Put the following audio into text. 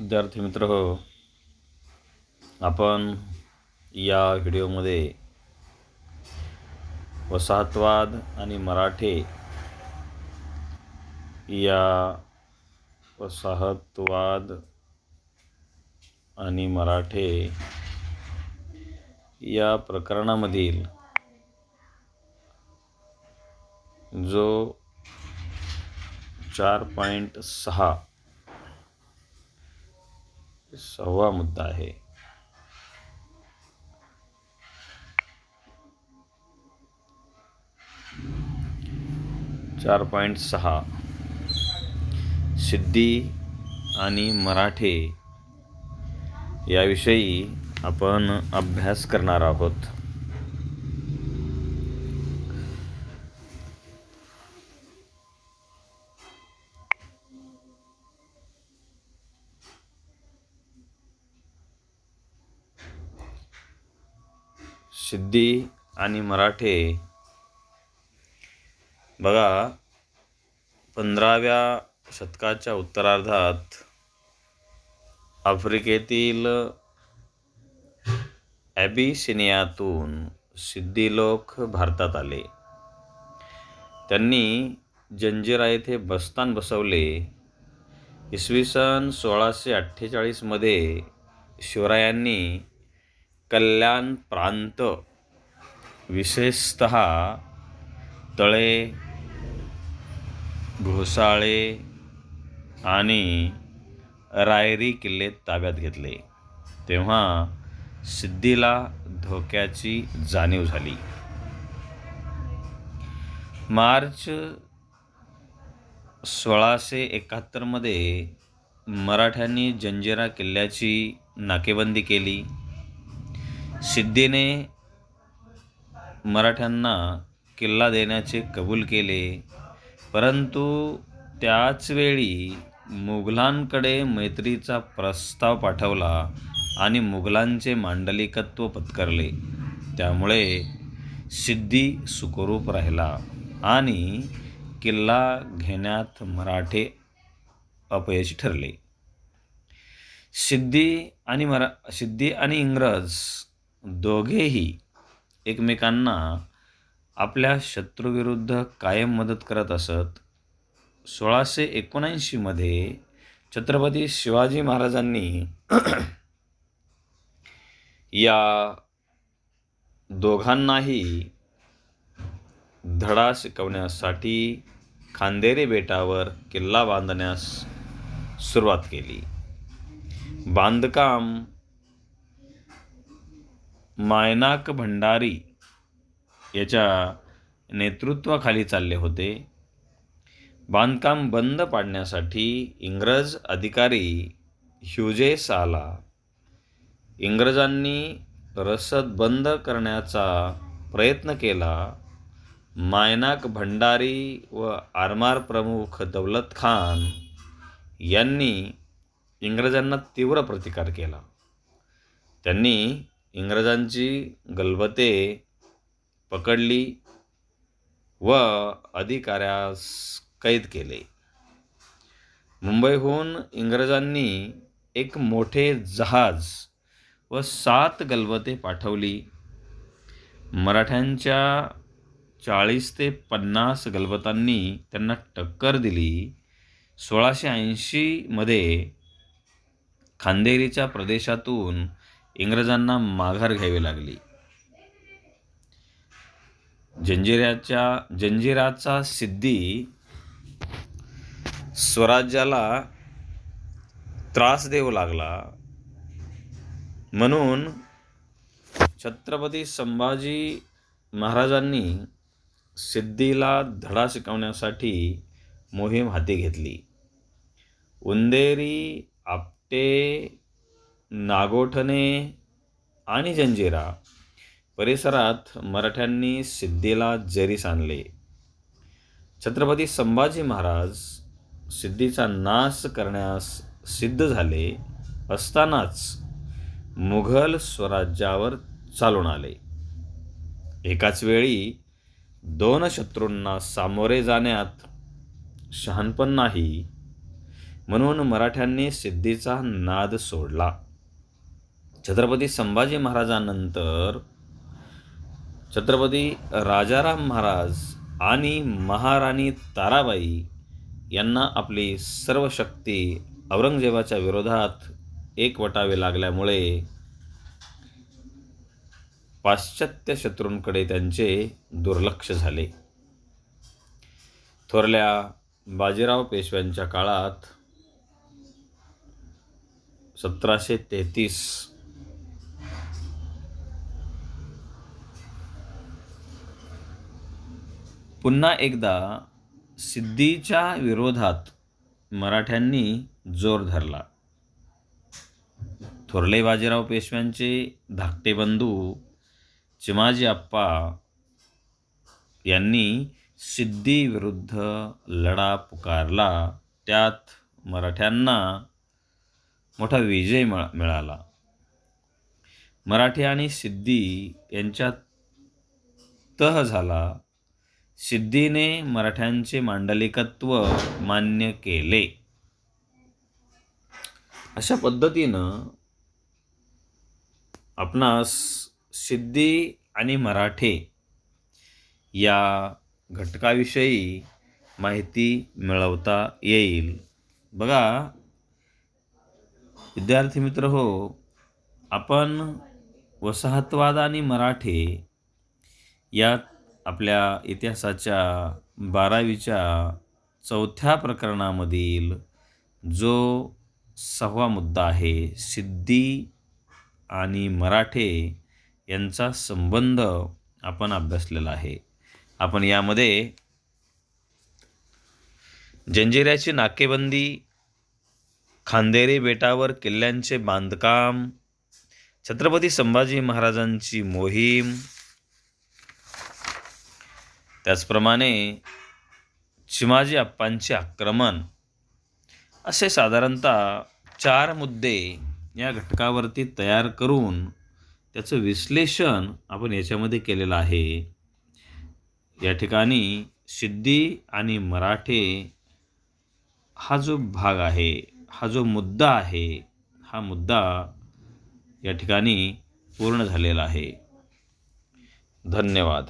विद्यार्थी मित्र हो. आपण या व्हिडिओमध्ये वसाहतवाद आणि मराठे या वसाहतवाद आणि मराठे या प्रकरणामधील जो चार पॉईंट सहा सहावा मुद्दा आहे. चार पॉईंट सहा. सिद्धी आणि मराठे याविषयी आपण अभ्यास करणार आहोत. सिद्धी आणि मराठे. बघा पंधराव्या शतकाच्या उत्तरार्धात आफ्रिकेतील ॲबिसिनियातून सिद्धी लोक भारतात आले. त्यांनी जंजिरा येथे बस्तान बसवले. इसवी सन सोळाशे अठ्ठेचाळीसमध्ये शिवरायांनी कल्याण प्रांत विशेषत तळे घोसाळे आणि रायरी किल्ले ताब्यात घेतले. तेव्हा सिद्धीला धोक्याची जाणीव झाली. मार्च सोळाशे एकाहत्तरमध्ये मराठ्यांनी जंजिरा किल्ल्याची नाकेबंदी केली. सिद्धीने मराठ्यांना किल्ला देण्याचे कबूल केले परंतु त्याचवेळी मुघलांकडे मैत्रीचा प्रस्ताव पाठवला आणि मुघलांचे मांडलिकत्व पत्करले. त्यामुळे सिद्धी सुखरूप राहिला आणि किल्ला घेण्यात मराठे अपयशी ठरले. सिद्धी आणि मरा सिद्धी आणि इंग्रज दोघेही एकमेकांना आपल्या शत्रूविरुद्ध कायम मदत करत असत. सोळाशे एकोणऐंशीमध्ये छत्रपती शिवाजी महाराजांनी या दोघांनाही धडा शिकवण्यासाठी खांदेरी बेटावर किल्ला बांधण्यास सुरुवात केली. बांधकाम मायनाक भंडारी याच्या नेतृत्वाखाली चालले होते. बांधकाम बंद पाडण्यासाठी इंग्रज अधिकारी ह्युजेस आला इंग्रजांनी रसद बंद करण्याचा प्रयत्न केला. मायनाक भंडारी व आरमार प्रमुख दौलत खान यांनी इंग्रजांना तीव्र प्रतिकार केला. त्यांनी इंग्रजांची गलबते पकडली व अधिकाऱ्यास कैद केले. मुंबईहून इंग्रजांनी एक मोठे जहाज व सात गलबते पाठवली. मराठ्यांच्या चाळीस ते पन्नास गलबतांनी त्यांना टक्कर दिली. सोळाशे ऐंशीमध्ये खांदेरीच्या प्रदेशातून इंग्रजांना माघार घ्यावी लागली. जंजिऱ्याच्या जंजिराचा सिद्धी स्वराज्याला त्रास देऊ लागला. म्हणून छत्रपती संभाजी महाराजांनी सिद्धीला धडा शिकवण्यासाठी मोहीम हाती घेतली. उंदेरी आपटे नागोठणे आणि जंजिरा. परिसरात मराठ्यांनी सिद्धीला जरीस आणले. छत्रपती संभाजी महाराज सिद्धीचा नाश करण्यास सिद्ध झाले असतानाच मुघल स्वराज्यावर चालून आले. एकाच वेळी दोन शत्रूंना सामोरे जाण्यात शहाणपण नाही म्हणून मराठ्यांनी सिद्धीचा नाद सोडला. छत्रपती संभाजी महाराजांनंतर छत्रपती राजाराम महाराज आणि महाराणी ताराबाई यांना आपली सर्व शक्ती औरंगजेबाच्या विरोधात एकवटावे लागल्यामुळे पाश्चात्य शत्रूंकडे त्यांचे दुर्लक्ष झाले. थोरल्या बाजीराव पेशव्यांच्या काळात सतराशे तेहतीस पुन्हा एकदा सिद्धीच्या विरोधात मराठ्यांनी जोर धरला. थोरले बाजीराव पेशव्यांचे धाकटे बंधू चिमाजी आप्पा यांनी सिद्धीविरुद्ध लढा पुकारला. त्यात मराठ्यांना मोठा विजय मिळा मिळाला. मराठी आणि सिद्धी यांच्यात तह झाला. सिद्धीने मराठ्यांचे मांडलिकत्व मान्य केले. अशा पद्धतीनं आपणास सिद्धी आणि मराठे या घटकाविषयी माहिती मिळवता येईल. बघा विद्यार्थी मित्र हो आपण वसाहतवाद आणि मराठे या आपल्या इतिहासाच्या बारावीच्या चौथ्या प्रकरणामधील जो सहावा मुद्दा आहे सिद्धी आणि मराठे यांचा संबंध आपण अभ्यासलेला आहे. आपण यामध्ये जंजिऱ्याची नाकेबंदी खांदेरी बेटावर किल्ल्यांचे बांधकाम छत्रपती संभाजी महाराजांची मोहीम त्याचप्रमाणे चिमाजी अप्पांचे आक्रमण असे साधारणतः चार मुद्दे या घटकावरती तयार करून त्याचं विश्लेषण आपण याच्यामध्ये केलेलं आहे. या ठिकाणी सिद्धी आणि मराठे हा जो भाग आहे हा जो मुद्दा आहे हा मुद्दा या ठिकाणी पूर्ण झालेला आहे. धन्यवाद.